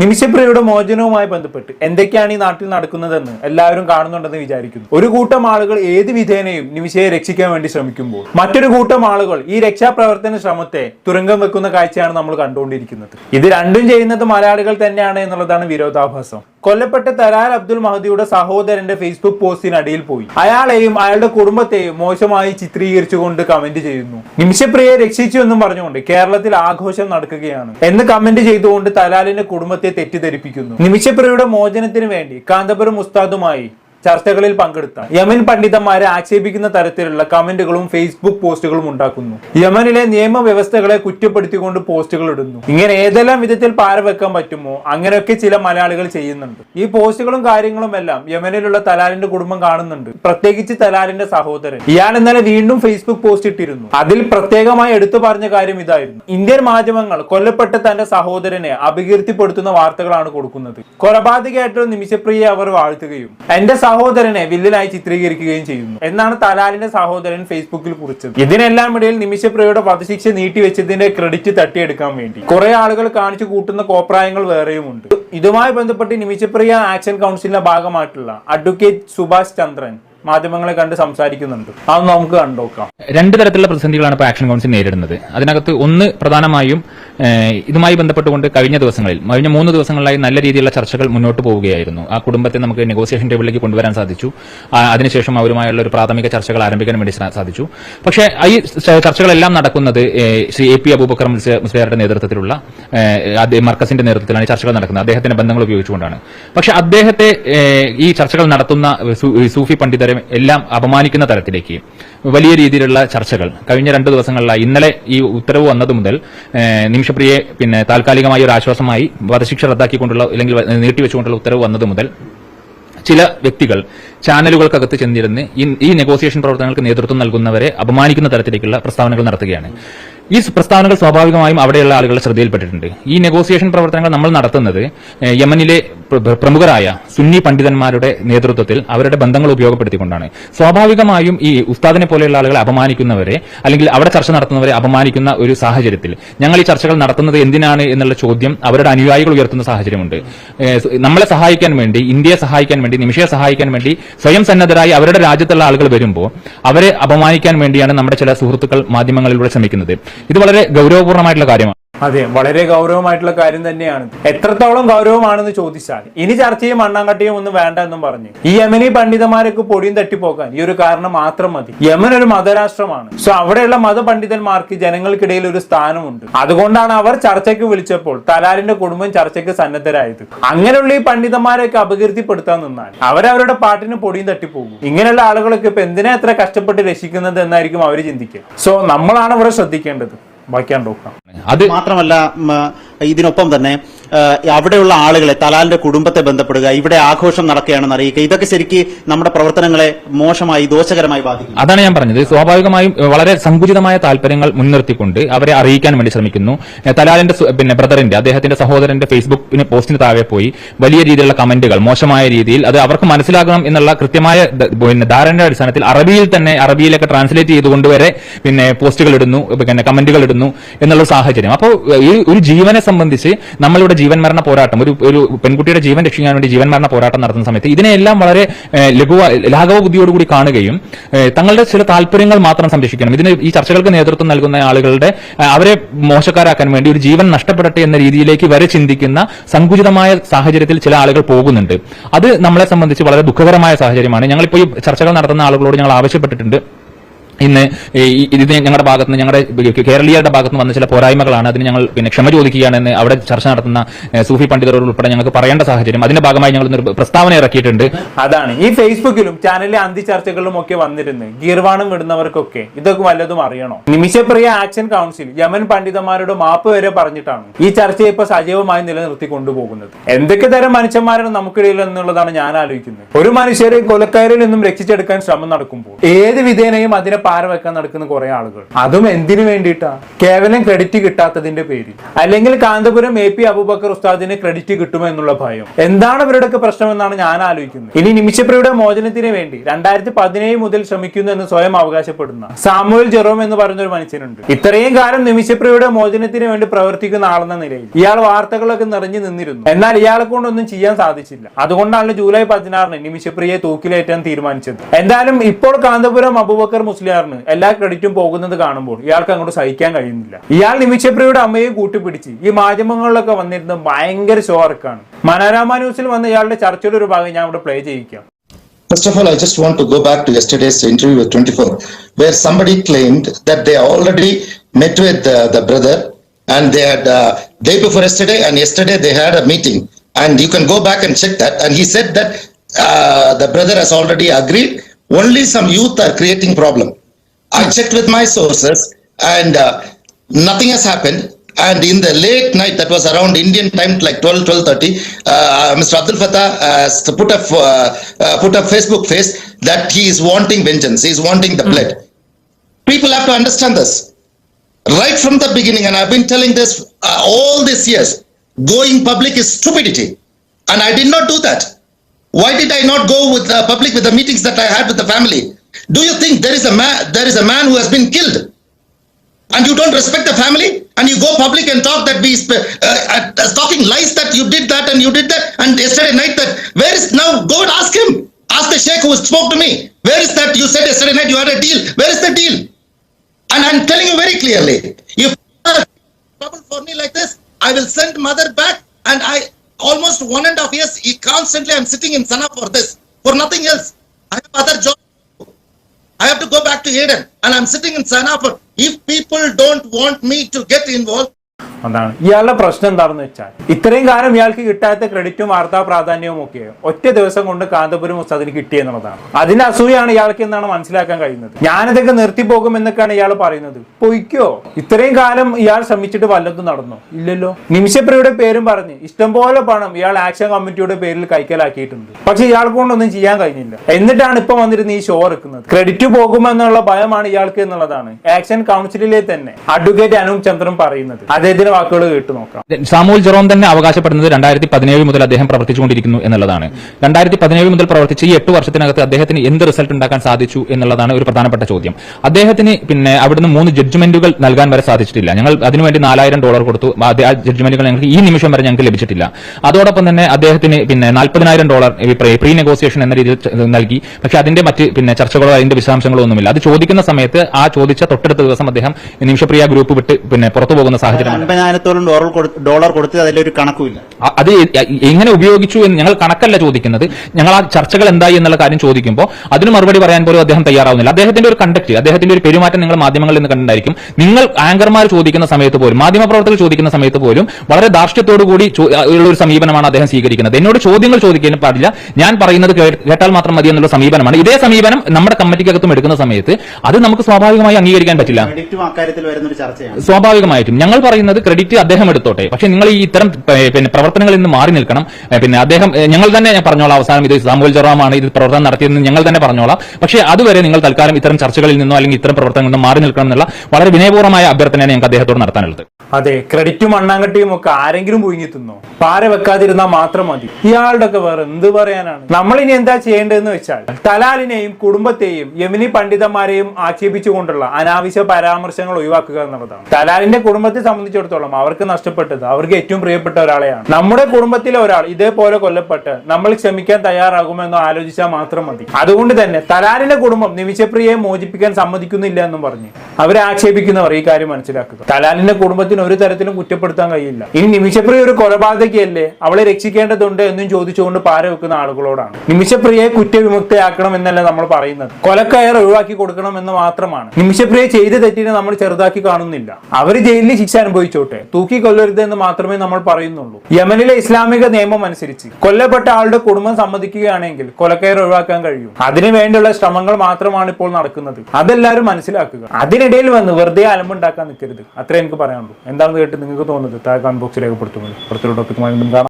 നിമിഷപ്രിയയുടെ മോചനവുമായി ബന്ധപ്പെട്ട് എന്തൊക്കെയാണ് ഈ നാട്ടിൽ നടക്കുന്നതെന്ന് എല്ലാവരും കാണുന്നുണ്ടെന്ന് വിചാരിക്കുന്നു. ഒരു കൂട്ടം ആളുകൾ ഏത് വിധേനയും നിമിഷയെ രക്ഷിക്കാൻ വേണ്ടി ശ്രമിക്കുമ്പോൾ മറ്റൊരു കൂട്ടം ആളുകൾ ഈ രക്ഷാപ്രവർത്തന ശ്രമത്തെ തുരങ്കം വെക്കുന്ന കാഴ്ചയാണ് നമ്മൾ കണ്ടുകൊണ്ടിരിക്കുന്നത്. ഇത് രണ്ടും ചെയ്യുന്നത് മലയാളികൾ തന്നെയാണ് എന്നുള്ളതാണ് വിരോധാഭാസം. കൊല്ലപ്പെട്ട തരാൽ അബ്ദുൽ മഹദിയുടെ സഹോദരന്റെ ഫേസ്ബുക്ക് പോസ്റ്റിനടിയിൽ പോയി. അയാളെയും അയാളുടെ കുടുംബത്തെയും മോശമായി ചിത്രീകരിച്ചുകൊണ്ട് കമന്റ് ചെയ്യുന്നു. നിമിഷപ്രിയെ രക്ഷിച്ചു എന്നും പറഞ്ഞുകൊണ്ട് കേരളത്തിൽ ആഘോഷം നടക്കുകയാണ് എന്ന് കമന്റ് ചെയ്തുകൊണ്ട് തലാലിന്റെ കുടുംബത്തെ തെറ്റിദ്ധരിപ്പിക്കുന്നു. നിമിഷപ്രിയയുടെ മോചനത്തിന് വേണ്ടി കാന്തപുരം ഉസ്താദുമായി ചർച്ചകളിൽ പങ്കെടുത്ത യമൻ പണ്ഡിതന്മാരെ ആക്ഷേപിക്കുന്ന തരത്തിലുള്ള കമന്റുകളും ഫേസ്ബുക്ക് പോസ്റ്റുകളും ഉണ്ടാക്കുന്നു. യമനിലെ നിയമവ്യവസ്ഥകളെ കുറ്റപ്പെടുത്തിക്കൊണ്ട് പോസ്റ്റുകൾ ഇടുന്നു. ഇങ്ങനെ ഏതെല്ലാം വിധത്തിൽ പാരവെക്കാൻ പറ്റുമോ അങ്ങനെയൊക്കെ ചില മലയാളികൾ ചെയ്യുന്നുണ്ട്. ഈ പോസ്റ്റുകളും കാര്യങ്ങളും എല്ലാം യമനിലുള്ള തലാലിന്റെ കുടുംബം കാണുന്നുണ്ട്. പ്രത്യേകിച്ച് തലാലിന്റെ സഹോദരൻ. ഇയാൾ ഇന്നലെ വീണ്ടും ഫേസ്ബുക്ക് പോസ്റ്റ് ഇട്ടിരുന്നു. അതിൽ പ്രത്യേകമായി എടുത്തു പറഞ്ഞ കാര്യം ഇതായിരുന്നു. ഇന്ത്യൻ മാധ്യമങ്ങൾ കൊല്ലപ്പെട്ട തന്റെ സഹോദരനെ അപകീർത്തിപ്പെടുത്തുന്ന വാർത്തകളാണ് കൊടുക്കുന്നത്. കൊലപാതകയായിട്ടുള്ള നിമിഷപ്രിയെ അവർ വാഴ്ത്തുകയും എന്റെ സഹോദരനെ വില്ലനായി ചിത്രീകരിക്കുകയും ചെയ്യുന്നു. എന്നാണ് തലാലിന്റെ സഹോദരൻ ഫേസ്ബുക്കിൽ കുറിച്ചത്. ഇതിനെല്ലാം ഇടയിൽ നിമിഷപ്രിയയുടെ വധശിക്ഷ നീട്ടിവെച്ചതിന്റെ ക്രെഡിറ്റ് തട്ടിയെടുക്കാൻ വേണ്ടി. കുറെ ആളുകൾ കാണിച്ചു കൂട്ടുന്ന കോപ്രായങ്ങൾ വേറെയുമുണ്ട്. ഇതുമായി ബന്ധപ്പെട്ട് നിമിഷപ്രിയ ആക്ഷൻ കൗൺസിലിന്റെ ഭാഗമായിട്ടുള്ള അഡ്വക്കേറ്റ് സുഭാഷ് ചന്ദ്രൻ മാധ്യമങ്ങളെ കണ്ട് സംസാരിക്കുന്നുണ്ട്. അത് നമുക്ക് കണ്ടുനോക്കാം. രണ്ട് തരത്തിലുള്ള പ്രതിസന്ധികളാണ് ഇപ്പോൾ ആക്ഷൻ കൗൺസിൽ നേരിടുന്നത്. അതിനകത്ത് ഒന്ന് പ്രധാനമായും ഇതുമായി ബന്ധപ്പെട്ടുകൊണ്ട് കഴിഞ്ഞ ദിവസങ്ങളിൽ കഴിഞ്ഞ മൂന്ന് ദിവസങ്ങളിലായി നല്ല രീതിയിലുള്ള ചർച്ചകൾ മുന്നോട്ട് പോവുകയായിരുന്നു. ആ കുടുംബത്തെ നമുക്ക് നെഗോസിയേഷൻ ടേബിളിലേക്ക് കൊണ്ടുവരാൻ സാധിച്ചു. അതിനുശേഷം അവരുമായുള്ള ഒരു പ്രാഥമിക ചർച്ചകൾ ആരംഭിക്കാൻ വേണ്ടി സാധിച്ചു. പക്ഷേ ഈ ചർച്ചകളെല്ലാം നടക്കുന്നത് ശ്രീ എ പി അബൂബക്കർ മുസ്ലിയാ- മുസ്ലിയാരുടെ നേതൃത്വത്തിലുള്ള മർക്കസിന്റെ നേതൃത്വത്തിലാണ് ചർച്ചകൾ നടക്കുന്നത്. അദ്ദേഹത്തിന്റെ ബന്ധങ്ങൾ ഉപയോഗിച്ചുകൊണ്ടാണ്. പക്ഷേ അദ്ദേഹത്തെ ഈ ചർച്ചകൾ നടത്തുന്ന സൂഫി സൂഫി പണ്ഡിതരെ എല്ലാം അപമാനിക്കുന്ന തരത്തിലേക്ക്. വലിയ രീതിയിലുള്ള ചർച്ചകൾ. കഴിഞ്ഞ രണ്ട് ദിവസങ്ങളിലായി ഇന്നലെ ഈ ഉത്തരവ് വന്നത് മുതൽ നിമിഷപ്രിയെ പിന്നെ താൽക്കാലികമായ ഒരു ആശ്വാസമായി വധശിക്ഷ റദ്ദാക്കിക്കൊണ്ടുള്ള അല്ലെങ്കിൽ നീട്ടിവെച്ചുകൊണ്ടുള്ള ഉത്തരവ് വന്നത് മുതൽ ചില വ്യക്തികൾ ചാനലുകൾക്കകത്ത് ചെന്നിരുന്ന് ഈ നെഗോസിയേഷൻ പ്രവർത്തനങ്ങൾക്ക് നേതൃത്വം നൽകുന്നവരെ അപമാനിക്കുന്ന തരത്തിലേക്കുള്ള പ്രസ്താവനകൾ നടത്തുകയാണ്. ഈ പ്രസ്താവനകൾ സ്വാഭാവികമായും അവിടെയുള്ള ആളുകളുടെ ശ്രദ്ധയിൽപ്പെട്ടിട്ടുണ്ട്. ഈ നെഗോസിയേഷൻ പ്രവർത്തനങ്ങൾ നമ്മൾ നടത്തുന്നത് യമനിലെ പ്ര- പ്ര- പ്രമുഖരായ സുന്നി പണ്ഡിതന്മാരുടെ നേതൃത്വത്തിൽ അവരുടെ ബന്ധങ്ങൾ ഉപയോഗപ്പെടുത്തിക്കൊണ്ടാണ്. സ്വാഭാവികമായും ഈ ഉസ്താദിനെ പോലെയുള്ള ആളുകളെ അപമാനിക്കുന്നവരെ അല്ലെങ്കിൽ അവിടെ ചർച്ച നടത്തുന്നവരെ അപമാനിക്കുന്ന ഒരു സാഹചര്യത്തിൽ ഞങ്ങൾ ഈ ചർച്ചകൾ നടത്തുന്നത് എന്തിനാണ് എന്നുള്ള ചോദ്യം അവരുടെ അനുയായികൾ ഉയർത്തുന്ന സാഹചര്യമുണ്ട്. നമ്മളെ സഹായിക്കാൻ വേണ്ടി ഇന്ത്യയെ സഹായിക്കാൻ വേണ്ടി നിമിഷയെ സഹായിക്കാൻ വേണ്ടി സ്വയം സന്നദ്ധരായി അവരുടെ രാജ്യത്തുള്ള ആളുകൾ വരുമ്പോൾ അവരെ അപമാനിക്കാൻ വേണ്ടിയാണ് നമ്മുടെ ചില സുഹൃത്തുക്കൾ മാധ്യമങ്ങളിലൂടെ ശ്രമിക്കുന്നത്. ഇത് വളരെ ഗൗരവപൂർണമായിട്ടുള്ള കാര്യമാണ്. അതെ വളരെ ഗൗരവമായിട്ടുള്ള കാര്യം തന്നെയാണ്. എത്രത്തോളം ഗൗരവമാണെന്ന് ചോദിച്ചാൽ ഇനി ചർച്ചയും മണ്ണാങ്കട്ടിയും ഒന്നും വേണ്ട എന്നും പറഞ്ഞു ഈ യമനി പണ്ഡിതന്മാരൊക്കെ പൊടിയും തട്ടിപ്പോക്കാൻ ഈ ഒരു കാരണം മാത്രം മതി. യമൻ ഒരു മതരാഷ്ട്രമാണ്. സോ അവിടെയുള്ള മതപണ്ഡിതന്മാർക്ക് ജനങ്ങൾക്കിടയിൽ ഒരു സ്ഥാനമുണ്ട്. അതുകൊണ്ടാണ് അവർ ചർച്ചയ്ക്ക് വിളിച്ചപ്പോൾ തലാലിന്റെ കുടുംബം ചർച്ചയ്ക്ക് സന്നദ്ധരായത്. അങ്ങനെയുള്ള ഈ പണ്ഡിതന്മാരെയൊക്കെ അപകീർത്തിപ്പെടുത്താൻ നിന്നാൽ അവരവരുടെ പാട്ടിന് പൊടിയും തട്ടിപ്പോകും. ഇങ്ങനെയുള്ള ആളുകളൊക്കെ ഇപ്പൊ എന്തിനാ എത്ര കഷ്ടപ്പെട്ട് രക്ഷിക്കുന്നത് എന്നായിരിക്കും അവർ ചിന്തിക്കുക. സോ നമ്മളാണ് ഇവിടെ ശ്രദ്ധിക്കേണ്ടത്. ബാക്കിയാണ് നോക്കാം അത് മാത്രമല്ല ഇതിനൊപ്പം തന്നെ അവിടെയുള്ള ആളുകളെ തലാലിന്റെ കുടുംബത്തെ ബന്ധപ്പെടുക ഇവിടെ ആഘോഷം നടക്കുകയാണെന്ന് അറിയിക്കുക ഇതൊക്കെ ശരിക്ക് നമ്മുടെ പ്രവർത്തനങ്ങളെ മോശമായി ദോഷകരമായി ബാധിക്കും അതാണ് ഞാൻ പറഞ്ഞത്. സ്വാഭാവികമായും വളരെ സങ്കുചിതമായ താല്പര്യങ്ങൾ മുൻനിർത്തിക്കൊണ്ട് അവരെ അറിയിക്കാൻ വേണ്ടി ശ്രമിക്കുന്നു. തലാലിന്റെ പിന്നെ ബ്രദറിന്റെ അദ്ദേഹത്തിന്റെ സഹോദരന്റെ ഫേസ്ബുക്ക് പോസ്റ്റിന് താഴെ പോയി വലിയ രീതിയിലുള്ള കമന്റുകൾ മോശമായ രീതിയിൽ അത് അവർക്ക് മനസ്സിലാകണം എന്നുള്ള കൃത്യമായ പിന്നെ ധാരണയുടെ അടിസ്ഥാനത്തിൽ അറബിയിൽ തന്നെ അറബിയിലൊക്കെ ട്രാൻസ്ലേറ്റ് ചെയ്തുകൊണ്ട് വരെ പിന്നെ പോസ്റ്റുകൾ ഇടുന്നു പിന്നെ കമന്റുകൾ ഇടുന്നു എന്നുള്ള സാഹചര്യം. അപ്പോൾ ഈ ഒരു ജീവനെ സംബന്ധിച്ച് നമ്മളിവിടെ ജീവൻ മരണ പോരാട്ടം ഒരു ഒരു പെൺകുട്ടിയുടെ ജീവൻ രക്ഷിക്കാൻ വേണ്ടി ജീവൻ മരണ പോരാട്ടം നടത്തുന്ന സമയത്ത് ഇതിനെല്ലാം വളരെ ലഘുവ ലാഘവ ബുദ്ധിയോടുകൂടി കാണുകയും തങ്ങളുടെ ചില താല്പര്യങ്ങൾ മാത്രം സംരക്ഷിക്കണം. ഇതിന് ഈ ചർച്ചകൾക്ക് നേതൃത്വം നൽകുന്ന ആളുകളുടെ അവരെ മോശക്കാരാക്കാൻ വേണ്ടി ഒരു ജീവൻ നഷ്ടപ്പെടട്ടെ എന്ന രീതിയിലേക്ക് വരെ ചിന്തിക്കുന്ന സങ്കുചിതമായ സാഹചര്യത്തിൽ ചില ആളുകൾ പോകുന്നുണ്ട്. അത് നമ്മളെ സംബന്ധിച്ച് വളരെ ദുഃഖകരമായ സാഹചര്യമാണ്. ഞങ്ങളിപ്പോൾ ഈ ചർച്ചകൾ നടത്തുന്ന ആളുകളോട് ഞങ്ങൾ ആവശ്യപ്പെട്ടിട്ടുണ്ട്. ഇന്ന് ഇതിന് ഞങ്ങളുടെ ഭാഗത്ത് നിന്ന് ഞങ്ങളുടെ കേരളീയരുടെ ഭാഗത്ത് വന്ന ചില പോരായ്മകളാണ്. അതിന് ഞങ്ങൾ പിന്നെ ക്ഷമ ചോദിക്കുകയാണെന്ന് അവിടെ ചർച്ച നടത്തുന്ന സൂഫി പണ്ഡിതരോട് ഉൾപ്പെടെ ഞങ്ങൾക്ക് പറയേണ്ട സാഹചര്യം. അതിന്റെ ഭാഗമായി ഞങ്ങൾ ഇന്നൊരു പ്രസ്താവന ഇറക്കിയിട്ടുണ്ട്. അതാണ്. ഈ ഫേസ്ബുക്കിലും ചാനലിലെ അന്തി ചർച്ചകളിലും ഒക്കെ വന്നിരുന്നു ഗീർവാണം വിടുന്നവർക്കൊക്കെ ഇതൊക്കെ വല്ലതും അറിയണോ? നിമിഷപ്രിയ ആക്ഷൻ കൗൺസിൽ യമൻ പണ്ഡിതന്മാരുടെ മാപ്പ് വരെ പറഞ്ഞിട്ടാണ് ഈ ചർച്ചയെ ഇപ്പൊ സജീവമായി നിലനിർത്തി കൊണ്ടുപോകുന്നത്. എന്തൊക്കെ തരം മനുഷ്യന്മാരാണ് നമുക്കിടയിൽ എന്നുള്ളതാണ് ഞാൻ ആലോചിക്കുന്നത്. ഒരു മനുഷ്യരെ കൊലക്കാരിൽ നിന്നും രക്ഷിച്ചെടുക്കാൻ ശ്രമം നടക്കുമ്പോൾ ഏത് വിധേനയും അതിനെ പാര വെക്കാൻ നടക്കുന്ന കുറെ ആളുകൾ. അതും എന്തിനു വേണ്ടിയിട്ടാ? കേവലം ക്രെഡിറ്റ് കിട്ടാത്തതിന്റെ പേരിൽ. അല്ലെങ്കിൽ കാന്തപുരം എ പി അബൂബക്കർ ഉസ്താദിന് ക്രെഡിറ്റ് കിട്ടുമോ എന്നുള്ള ഭയം. എന്താണ് ഇവരുടെയൊക്കെ പ്രശ്നമെന്നാണ് ഞാൻ ആലോചിക്കുന്നത്. ഇനി നിമിഷപ്രിയുടെ മോചനത്തിന് വേണ്ടി രണ്ടായിരത്തി പതിനേഴ് മുതൽ ശ്രമിക്കുന്നു എന്ന് സ്വയം അവകാശപ്പെടുന്ന സാമുവൽ ജെറോം എന്ന് പറയുന്ന ഒരു മനുഷ്യനുണ്ട്. ഇത്രയും കാലം നിമിഷപ്രിയുടെ മോചനത്തിന് വേണ്ടി പ്രവർത്തിക്കുന്ന ആളെന്ന നിലയിൽ ഇയാൾ വാർത്തകളൊക്കെ നിറഞ്ഞു നിന്നിരുന്നു. എന്നാൽ ഇയാളെ കൊണ്ടൊന്നും ചെയ്യാൻ സാധിച്ചില്ല. അതുകൊണ്ടാണ് ജൂലൈ പതിനാറിന് നിമിഷപ്രിയെ തൂക്കിലേറ്റാൻ തീരുമാനിച്ചത്. എന്തായാലും ഇപ്പോൾ കാന്തപുരം അബൂബക്കർ മുസ്ലിയാറിന് എല്ലാ ക്രെഡിറ്റും പോകുന്നത് കാണുമ്പോൾ ഇയാൾക്ക് അങ്ങോട്ട് സഹിക്കാൻ കഴിയുന്നില്ല ഇയാൾ നിമിഷപ്രിയുടെ അമ്മയെ കൂട്ടിപ്പിടിച്ച് ഈ മാധ്യമങ്ങളിലൊക്കെ വന്നിരുന്നത് ഭയങ്കര ചോർക്കാണ് മനോരമ ന്യൂസിൽ വന്ന ഇയാളുടെ ചർച്ചയുടെ ഒരു ഭാഗം ഞാൻ ഇവിടെ പ്ലേ ചെയ്യിക്കാം First of all, I just want to go back to yesterday's interview with 24, where somebody claimed that they already met with uh, the brother and they had uh, day before yesterday and yesterday they had a meeting. And you can go back and check that. And he said that uh, the brother has already agreed. Only some youth are creating problem. I checked with my sources and uh, nothing has happened. And in the late night, that was around Indian time, like 12, 12.30, uh, Mr. Abdul Fattah has put up, uh, uh, put up Facebook face that he is wanting vengeance. He is wanting the blood. People have to understand this. Right from the beginning, and I've been telling this uh, all these years, going public is stupidity. And I did not do that. Why did I not go with the public with the meetings that I had with the family? Do you think there is a man, there is a man who has been killed? and you don't respect the family? And you go public and talk that we uh, uh, talking lies that you did that and you did that and yesterday night that where is now go and ask him. Ask the sheikh who spoke to me. Where is that? You said yesterday night you had a deal. Where is the deal? And i'm telling you very clearly if trouble for me like this i will send mother back and i almost one and a half years he constantly i'm sitting in sana for this for nothing else. I have other job I have to go back to Eden and I'm sitting in Sanapur. If people don't want me to get involved, അതാണ്. ഇയാളുടെ പ്രശ്നം എന്താണെന്ന് വെച്ചാൽ ഇത്രയും കാലം ഇയാൾക്ക് കിട്ടാത്ത ക്രെഡിറ്റും വാർത്താ പ്രാധാന്യവും ഒക്കെ ഒറ്റ ദിവസം കൊണ്ട് കാന്തപുരം ഉസ്താദിന് കിട്ടിയെന്നുള്ളതാണ് അതിന്റെ അസൂയാണ് ഇയാൾക്ക് എന്നാണ് മനസ്സിലാക്കാൻ കഴിയുന്നത്. ഞാനിതൊക്കെ നിർത്തിപ്പോകും എന്നൊക്കെയാണ് ഇയാൾ പറയുന്നത്. പൊയ്ക്കോ. ഇത്രയും കാലം ഇയാൾ ശ്രമിച്ചിട്ട് വല്ലതും നടന്നു? ഇല്ലല്ലോ. നിമിഷപ്രിയുടെ പേരും പറഞ്ഞ് ഇഷ്ടംപോലെ പണം ഇയാൾ ആക്ഷൻ കമ്മിറ്റിയുടെ പേരിൽ കൈക്കലാക്കിയിട്ടുണ്ട്. പക്ഷെ ഇയാൾക്ക് കൊണ്ടൊന്നും ചെയ്യാൻ കഴിഞ്ഞില്ല. എന്നിട്ടാണ് ഇപ്പൊ വന്നിരുന്ന ഈ ഷോ ഇറക്കുന്നത് ക്രെഡിറ്റ് പോകുമെന്നുള്ള ഭയമാണ് ഇയാൾക്ക് എന്നുള്ളതാണ്. ആക്ഷൻ കൗൺസിലിലെ തന്നെ അഡ്വക്കേറ്റ് അനൂപ് ചന്ദ്രൻ പറയുന്നത്. അദ്ദേഹത്തിന്റെ വാക്കുകൾ കേട്ട് നോക്കാം. സാമൂൽ ജെറോം തന്നെ അവകാശപ്പെടുന്നത് രണ്ടായിരത്തി പതിനേഴ് മുതൽ അദ്ദേഹം പ്രവർത്തിച്ചുകൊണ്ടിരിക്കുന്നു എന്നുള്ളതാണ്. രണ്ടായിരത്തി പതിനേഴ് മുതൽ പ്രവർത്തിച്ച് ഈ എട്ട് വർഷത്തിനകത്ത് അദ്ദേഹത്തിന് എന്ത് റിസൾട്ട് ഉണ്ടാക്കാൻ സാധിച്ചു എന്നുള്ളതാണ് ഒരു പ്രധാനപ്പെട്ട ചോദ്യം. അദ്ദേഹത്തിന് പിന്നെ അവിടുന്ന് മൂന്ന് ജഡ്ജ്മെന്റുകൾ നൽകാൻ വരെ സാധിച്ചിട്ടില്ല. ഞങ്ങൾ അതിനുവേണ്ടി നാലായിരം ഡോളർ കൊടുത്തു. ആ ജഡ്ജ്മെന്റുകൾ ഞങ്ങൾക്ക് ഈ നിമിഷം വരെ ഞങ്ങൾക്ക് ലഭിച്ചിട്ടില്ല. അതോടൊപ്പം തന്നെ അദ്ദേഹത്തിന് പിന്നെ നാൽപ്പതിനായിരം ഡോളർ പ്രീ നെഗോസിയേഷൻ എന്ന രീതിയിൽ നൽകി. പക്ഷെ അതിന്റെ മറ്റ് പിന്നെ ചർച്ചകളോ അതിന്റെ വിശദാംശങ്ങളോ ഒന്നുമില്ല അത് ചോദിക്കുന്ന സമയത്ത് ആ ചോദിച്ച തൊട്ടടുത്ത ദിവസം അദ്ദേഹം നിമിഷപ്രിയ ഗ്രൂപ്പ് വിട്ട് പിന്നെ പുറത്തു പോകുന്ന സാഹചര്യമാണ്. അൻപതിനായിരത്തോളം ഡോളർ ഡോളർ കൊടുത്ത് അതിലൊരു കണക്കുമില്ല. അത് എങ്ങനെ ഉപയോഗിച്ചു എന്ന് ഞങ്ങൾ കണക്കല്ല ചോദിക്കുന്നത്. ഞങ്ങൾ ആ ചർച്ചകൾ എന്തായി എന്നുള്ള കാര്യം ചോദിക്കുമ്പോൾ അതിന് മറുപടി പറയാൻ പോലും അദ്ദേഹം തയ്യാറാവുന്നില്ല. അദ്ദേഹത്തിന്റെ ഒരു കണ്ടക്ട് അദ്ദേഹത്തിന്റെ ഒരു പെരുമാറ്റം നിങ്ങൾ മാധ്യമങ്ങളിൽ നിന്ന് കണ്ടിട്ടുണ്ടായിരിക്കും. നിങ്ങൾ ആങ്കർമാർ ചോദിക്കുന്ന സമയത്ത് പോലും മാധ്യമപ്രവർത്തകർ ചോദിക്കുന്ന സമയത്ത് പോലും വളരെ ധാർഷ്ട്യത്തോടു കൂടി ഉള്ള ഒരു സമീപനമാണ് അദ്ദേഹം സ്വീകരിക്കുന്നത്. എന്നോട് ചോദ്യങ്ങൾ ചോദിക്കാൻ പാടില്ല. ഞാൻ പറയുന്നത് കേട്ടാൽ മാത്രം മതി എന്നുള്ള സമീപനമാണ്. ഇതേ സമീപനം നമ്മുടെ കമ്മിറ്റിക്കകത്തും എടുക്കുന്ന സമയത്ത് അത് നമുക്ക് സ്വാഭാവികമായി അംഗീകരിക്കാൻ പറ്റില്ല. സ്വാഭാവികമായിട്ടും. ഞങ്ങൾ പറയുന്നത് ക്രെഡിറ്റ് അദ്ദേഹം എടുത്തോട്ടെ. പക്ഷെ നിങ്ങൾ ഈ ഇത്തരം പിന്നെ പ്രവർത്തനങ്ങളിൽ നിന്ന് മാറി നിൽക്കണം. പിന്നെ അദ്ദേഹം ഞങ്ങൾ തന്നെ ഞാൻ പറഞ്ഞോളാം അവസാനം ഇത് സാമുവൽ ജറാമാണ് ഇത് പ്രവർത്തനം നടത്തിയതെന്ന് ഞങ്ങൾ തന്നെ പറഞ്ഞോളാം. പക്ഷേ അതുവരെ നിങ്ങൾ തൽക്കാലം ഇത്തരം ചർച്ചകളിൽ നിന്നോ അല്ലെങ്കിൽ ഇത്തരം പ്രവർത്തനങ്ങളിൽ നിന്നോ മാറി നിൽക്കണം എന്നുള്ള വളരെ വിനയപൂർവമായ അഭ്യർത്ഥനയാണ് ഞങ്ങൾക്ക് അദ്ദേഹത്തോട് നടത്താനുള്ളത്. അതെ ക്രെഡിറ്റും അണ്ണാങ്കട്ടിയും ഒക്കെ ആരെങ്കിലും പുഴുങ്ങി തിന്നോ? പാര വെക്കാതിരുന്നാൽ മാത്രം മതി. ഇയാളുടെ ഒക്കെ വേറെ എന്ത് പറയാനാണ്? നമ്മളിനി എന്താ ചെയ്യേണ്ടതെന്ന് വെച്ചാൽ തലാലിനെയും കുടുംബത്തെയും യമിനി പണ്ഡിതന്മാരെയും ആക്ഷേപിച്ചുകൊണ്ടുള്ള അനാവശ്യ പരാമർശങ്ങൾ ഒഴിവാക്കുക എന്നുള്ളതാണ്. തലാലിന്റെ കുടുംബത്തെ സംബന്ധിച്ചിടത്തോളം അവർക്ക് നഷ്ടപ്പെട്ടത് അവർക്ക് ഏറ്റവും പ്രിയപ്പെട്ട ഒരാളെയാണ്. നമ്മുടെ കുടുംബത്തിലെ ഒരാൾ ഇതേപോലെ കൊല്ലപ്പെട്ട് നമ്മൾ ക്ഷമിക്കാൻ തയ്യാറാകുമെന്ന് ആലോചിച്ചാൽ മാത്രം മതി. അതുകൊണ്ട് തന്നെ തലാലിന്റെ കുടുംബം നിമിഷപ്രിയയെ മോചിപ്പിക്കാൻ സമ്മതിക്കുന്നില്ല എന്നും പറഞ്ഞു അവരെ ആക്ഷേപിക്കുന്നവർ ഈ കാര്യം മനസ്സിലാക്കുക. തലാലിന്റെ കുടുംബത്തിന് ഒരു തരത്തിലും കുറ്റപ്പെടുത്താൻ കഴിയില്ല. ഇനി നിമിഷപ്രിയ ഒരു കൊലപാതകയല്ലേ? അവളെ രക്ഷിക്കേണ്ടതുണ്ട് എന്നും ചോദിച്ചുകൊണ്ട് പാര വെക്കുന്ന ആളുകളോടാണ്. നിമിഷപ്രിയയെ കുറ്റവിമുക്തയാക്കണം എന്നല്ല നമ്മൾ പറയുന്നത്. കൊലക്കയർ ഒഴിവാക്കി കൊടുക്കണം എന്ന് മാത്രമാണ്. നിമിഷപ്രിയ ചെയ്ത തെറ്റിനെ നമ്മൾ ചെറുതാക്കി കാണുന്നില്ല. അവർ ജയിലിൽ ശിക്ഷ അനുഭവിച്ചോട്ടെ. തൂക്കി കൊല്ലരുത് എന്ന് മാത്രമേ നമ്മൾ പറയുന്നുള്ളൂ. യമനിലെ ഇസ്ലാമിക നിയമം അനുസരിച്ച് കൊല്ലപ്പെട്ട ആളുടെ കുടുംബം സമ്മതിക്കുകയാണെങ്കിൽ കൊലക്കയർ ഒഴിവാക്കാൻ കഴിയും. അതിനു വേണ്ടിയുള്ള ശ്രമങ്ങൾ മാത്രമാണ് ഇപ്പോൾ നടക്കുന്നത്. അതെല്ലാവരും മനസ്സിലാക്കുക. അതിനിടയിൽ വന്ന് വെറുതെ അലമ്പുണ്ടാക്കാൻ നിൽക്കരുത്. അത്രേ എനിക്ക് പറയാനുള്ളൂ. എന്താണെന്ന് കേട്ട് നിങ്ങൾക്ക് തോന്നുന്നത്? താഴെ കമന്റ് ബോക്സ് രേഖപ്പെടുത്തുമ്പോൾ ടോപ്പിക്കുമായി കാണാം.